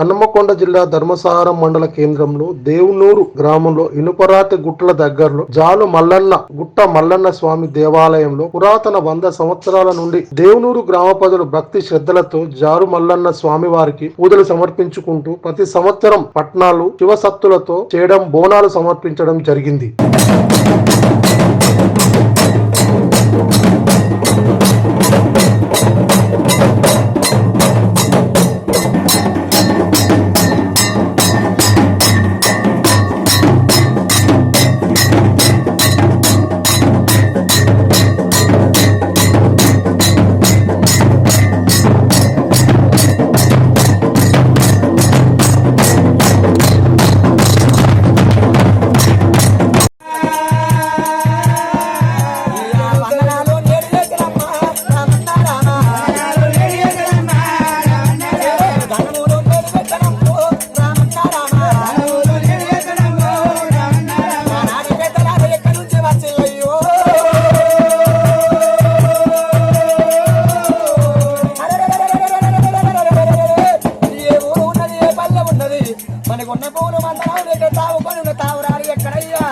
హన్మకొండ జిల్లా ధర్మసారం మండల కేంద్రంలో దేవునూరు గ్రామంలో ఇనుపరాతి గుట్టల దగ్గరలో జాలు మల్లన్న గుట్ట మల్లన్న స్వామి దేవాలయంలో పురాతన వంద సంవత్సరాల నుండి దేవునూరు గ్రామ ప్రజలు భక్తి శ్రద్ధలతో జారు మల్లన్న స్వామి వారికి పూజలు సమర్పించుకుంటూ ప్రతి సంవత్సరం పట్నాలు శివసత్తులతో చేయడం బోనాలు సమర్పించడం జరిగింది. మనకున్న పూలు మందరం తావుకొని తావురాడు ఎక్కడయ్యా?